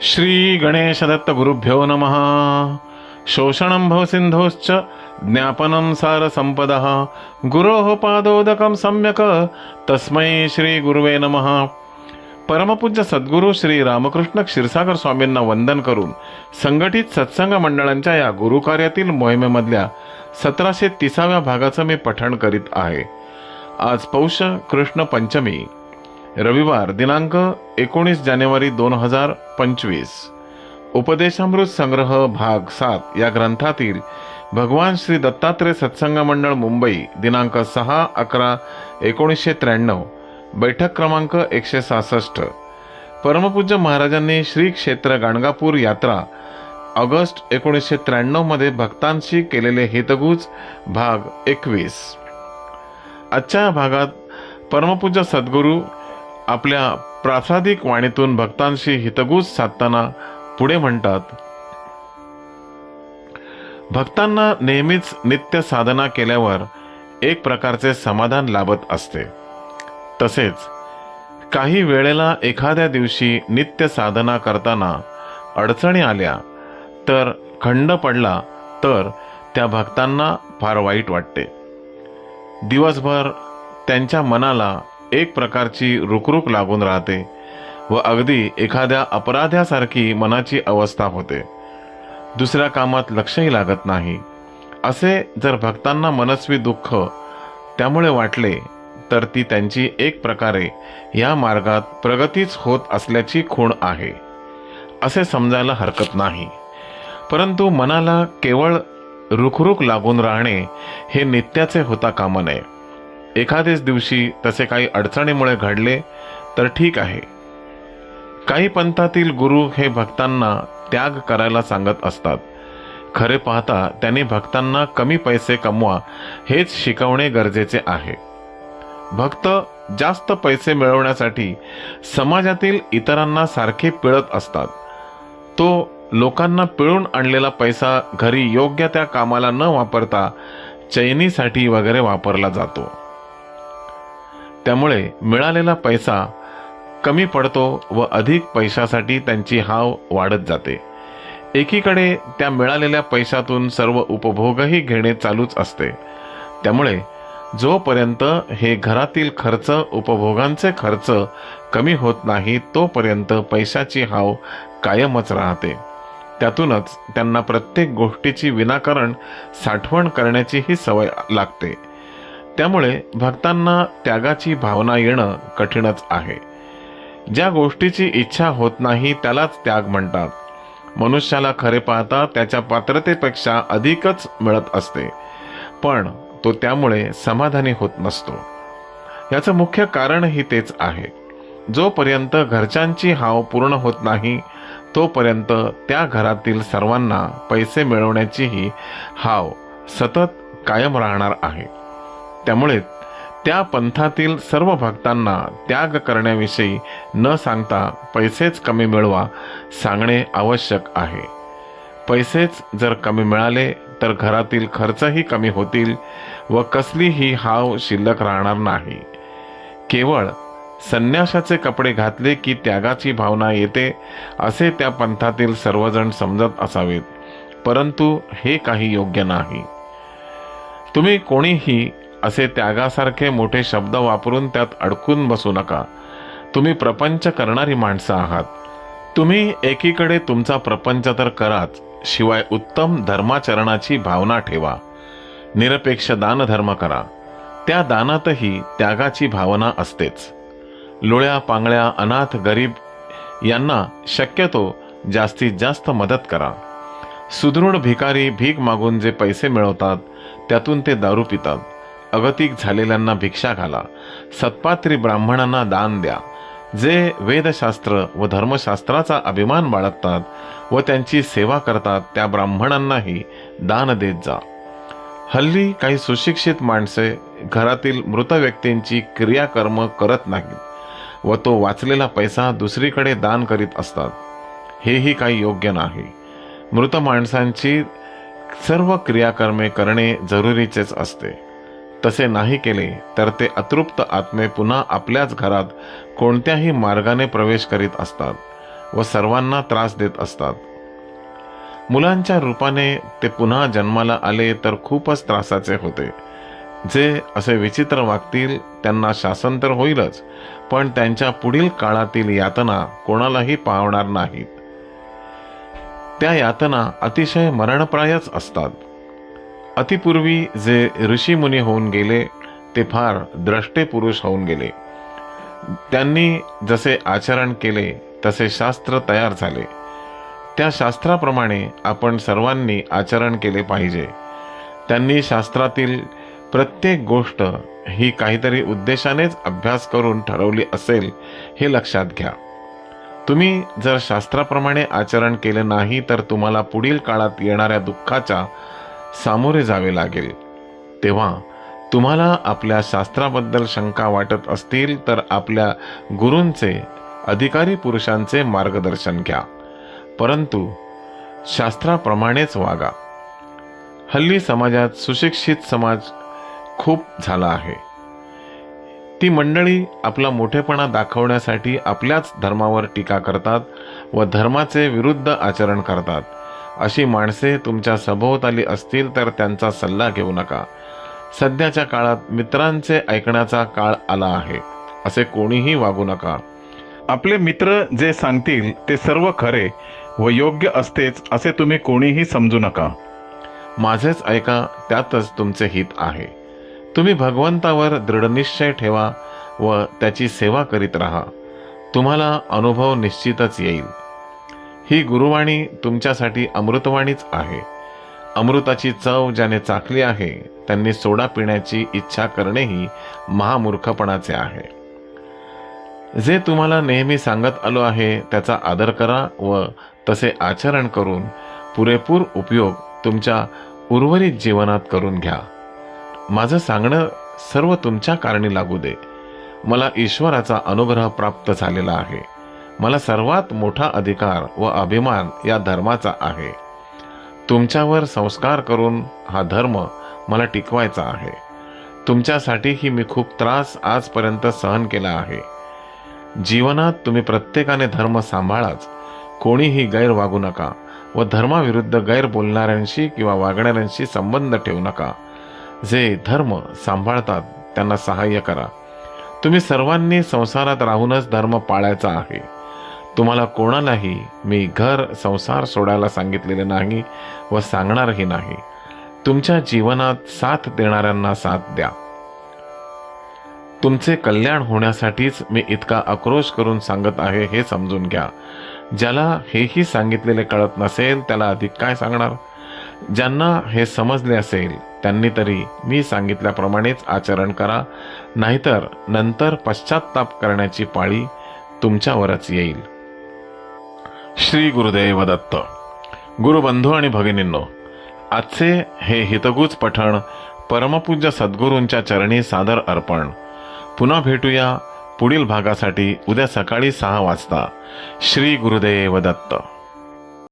श्री गणेशदत्त गुरुभ्यो नमः। शोषणं भवसिन्धोश्च ज्ञापनं सारसम्पदः गुरोः पादोदकं सम्यक्। तस्मै श्री गुरुवे नमः। परमपूज्य सद्गुरू श्री रामकृष्ण क्षीरसागर स्वामींना वंदन करून संघटित सत्संग मंडळांच्या या गुरुकार्यातील मोहिमेमधल्या सतराशे तिसाव्या भागाचं मी पठण करीत आहे. आज पौष कृष्ण पंचमी. रविवार दिनांक एकोणीस जानेवारी दोन हजार पंचवीस. उपदेशामृत संग्रह भाग सात या ग्रंथातील भगवान श्री दत्तात्रय सत्संग मंडळ मुंबई दिनांक सहा अकरा एकोणीसशे त्र्याण्णव बैठक क्रमांक एकशे सहासष्ट. परमपूज्य महाराजांनी श्री क्षेत्र गाणगापूर यात्रा ऑगस्ट एकोणीसशे त्र्याण्णवमध्ये भक्तांशी केलेले हितगुज भाग एकवीस. आजच्या भागात परमपूज्य सद्गुरू आपल्या प्रासादिक वाणीतून भक्तांशी हितगुज साधताना पुढे म्हणतात भक्तांना नेहमीच नित्य साधना केल्यावर एक प्रकारचे समाधान लाभत असते. तसेच काही वेळेला एखाद्या दिवशी नित्य साधना करताना अडचणी आल्या तर खंड पडला तर त्या भक्तांना फार वाईट वाटते. दिवसभर त्यांच्या मनाला एक प्रकारची रुकरुक लागून राहते व अगदी एखाद्या अपराध्यासारखी मनाची अवस्था होते. दुसऱ्या कामात लक्षही लागत नाही. असे जर भक्तांना मनस्वी दुःख त्यामुळे वाटले तर ती त्यांची एक प्रकारे या मार्गात प्रगतीच होत असल्याची खूण आहे. असे समजायला हरकत नाही. परंतु मनाला केवळ रुखरुख लागून राहणे हे नित्याचे होता कामा नये. एखादेच दिवशी तसे काही अडचणीमुळे घडले तर ठीक आहे. काही पंथातील गुरु हे भक्तांना त्याग करायला सांगत असतात. खरे पाहता त्यांनी भक्तांना कमी पैसे कमवा हेच शिकवणे गरजेचे आहे. भक्त जास्त पैसे मिळवण्यासाठी समाजातील इतरांना सारखे पिळत असतात. तो लोकांना पिळून आणलेला पैसा घरी योग्य त्या कामाला न वापरता चैनीसाठी वगैरे वापरला जातो. त्यामुळे मिळालेला पैसा कमी पडतो व अधिक पैशासाठी त्यांची हाव वाढत जाते. एकीकडे त्या मिळालेल्या पैशातून सर्व उपभोगही घेणे चालूच असते. त्यामुळे जोपर्यंत हे घरातील खर्च उपभोगांचे खर्च कमी होत नाही तोपर्यंत पैशाची हाव कायमच राहते. त्यातूनच त्यांना प्रत्येक गोष्टीची विनाकारण साठवण करण्याची ही सवय लागते. त्यामुळे भक्तांना त्यागाची भावना येणं कठीणच आहे. ज्या गोष्टीची इच्छा होत नाही त्यालाच त्याग म्हणतात. मनुष्याला खरे पाहता त्याच्या पात्रतेपेक्षा अधिकच मिळत असते. पण तो त्यामुळे समाधानी होत नसतो. याचं मुख्य कारणही तेच आहे. जोपर्यंत घरच्यांची हाव पूर्ण होत नाही तोपर्यंत त्या घरातील सर्वांना पैसे मिळवण्याचीही हाव सतत कायम राहणार आहे. त्यामुळे त्या पंथातील सर्व भक्तांना त्याग करण्याविषयी न सांगता पैसेच कमी मिळवा सांगणे आवश्यक आहे. पैसेच जर कमी मिळाले तर घरातील खर्चही कमी होतील व कसलीही हाव शिल्लक राहणार नाही. केवळ संन्यासाचे कपडे घातले की त्यागाची भावना येते असे त्या पंथातील सर्वजण समजत असावेत परंतु हे काही योग्य नाही. तुम्ही कोणीही असे त्यागासारखे मोठे शब्द वापरून त्यात अडकून बसू नका. तुम्ही प्रपंच करणारी माणसं आहात. तुम्ही एकीकडे तुमचा प्रपंच तर कराच शिवाय उत्तम धर्माचरणाची भावना ठेवा. निरपेक्ष दानधर्म करा. त्या दानातही त्यागाची भावना असतेच. लोळ्या पांगळ्या अनाथ गरीब यांना शक्यतो जास्तीत जास्त मदत करा. सुदृढ भिकारी भीक मागून जे पैसे मिळवतात त्यातून ते दारू पितात. अगतिक झालेल्यांना भिक्षा घाला. सत्पात्री ब्राह्मणांना दान द्या. जे वेदशास्त्र व धर्मशास्त्राचा अभिमान बाळगतात व त्यांची सेवा करतात त्या ब्राह्मणांनाही दान देत जा. हल्ली काही सुशिक्षित माणसे घरातील मृत व्यक्तींची क्रियाकर्म करत नाहीत व तो वाचलेला पैसा दुसरीकडे दान करीत असतात. हेही काही योग्य नाही. मृत माणसांची सर्व क्रियाकर्मे करणे जरुरीचेच असते. तसे नाही केले तर ते अतृप्त आत्मे पुन्हा आपल्याच घरात कोणत्याही मार्गाने प्रवेश करीत असतात व सर्वांना त्रास देत असतात. मुलांच्या रूपाने ते पुन्हा जन्माला आले तर खूपच त्रासाचे होते. जे असे विचित्र वागतील त्यांना शासन तर होईलच पण त्यांच्या पुढील काळातील यातना कोणालाही पावणार नाहीत. त्या यातना अतिशय मरणप्रायच असतात. अतिपूर्वी जे ऋषीमुनी होऊन गेले ते फार द्रष्टे पुरुष होऊन गेले. त्यांनी जसे आचरण केले तसे शास्त्र तयार झाले. त्या शास्त्राप्रमाणे आपण सर्वांनी आचरण केले पाहिजे. त्यांनी शास्त्रातील प्रत्येक गोष्ट ही काहीतरी उद्देशानेच अभ्यास करून ठरवली असेल हे लक्षात घ्या. तुम्ही जर शास्त्राप्रमाणे आचरण केले नाही तर तुम्हाला पुढील काळात येणाऱ्या दुःखाच्या सामोरे जावे लागेल. तेव्हा तुम्हाला आपल्या शास्त्राबद्दल शंका वाटत असतील तर आपल्या गुरूंचे अधिकारी पुरुषांचे मार्गदर्शन घ्या. परंतु शास्त्राप्रमाणेच वागा. हल्ली समाजात सुशिक्षित समाज खूप झाला आहे. ती मंडळी आपला मोठेपणा दाखवण्यासाठी आपल्याच धर्मावर टीका करतात व धर्माचे विरुद्ध आचरण करतात. अशी माणसे तुमच्या सभोवताली असतील तर त्यांचा सल्ला घेऊ नका. सध्याच्या काळात मित्रांचे ऐकण्याचा काळ आला आहे. असे कोणीही वागू नका. आपले मित्र जे सांगतील ते सर्व खरे व योग्य असतेच असे तुम्ही कोणीही समजू नका. माझेच ऐका त्यातच तुमचे हित आहे. तुम्ही भगवंतावर दृढनिश्चय ठेवा व त्याची सेवा करीत राहा. तुम्हाला अनुभव निश्चितच येईल. ही गुरुवाणी तुमच्यासाठी अमृतवाणीच आहे. अमृताची चव ज्याने चाखली आहे त्यांनी सोडा पिण्याची इच्छा करणेही महामूर्खपणाचे आहे. जे तुम्हाला नेहमी सांगत आलो आहे त्याचा आदर करा व तसे आचरण करून पुरेपूर उपयोग तुमच्या उर्वरित जीवनात करून घ्या. माझं सांगणं सर्व तुमच्या कारणी लागू दे. मला ईश्वराचा अनुग्रह प्राप्त झालेला आहे. मला सर्वात मोठा अधिकार व अभिमान या धर्माचा आहे. तुमच्यावर संस्कार करून हा धर्म मला टिकवायचा आहे. तुमच्यासाठीही मी खूप त्रास आजपर्यंत सहन केला आहे. जीवनात तुम्ही प्रत्येकाने धर्म सांभाळाच. कोणीही गैर वागू नका व धर्माविरुद्ध गैर बोलणाऱ्यांशी किंवा वागणाऱ्यांशी संबंध ठेवू नका. जे धर्म सांभाळतात त्यांना सहाय्य करा. तुम्ही सर्वांनी संसारात राहूनच धर्म पाळायचा आहे. तुम्हाला कोणालाही मी घर संसार सोडायला सांगितलेले नाही व सांगणारही नाही. तुमच्या जीवनात साथ देणाऱ्यांना साथ द्या. तुमचे कल्याण होण्यासाठीच मी इतका आक्रोश करून सांगत आहे हे समजून घ्या. ज्याला हेही सांगितलेले कळत नसेल त्याला अधिक काय सांगणार? ज्यांना हे समजले असेल त्यांनी तरी मी सांगितल्याप्रमाणेच आचरण करा. नाहीतर नंतर पश्चाताप करण्याची पाळी तुमच्यावरच येईल. श्री गुरुदेव दत्त गुरुबंधू आणि भगिनींनो आजचे हे हितगुज पठण परमपूज्य सद्गुरूंच्या चरणी सादर अर्पण पुन्हा भेटूया पुढील भागासाठी उद्या सकाळी सहा वाजता श्री गुरुदेव दत्त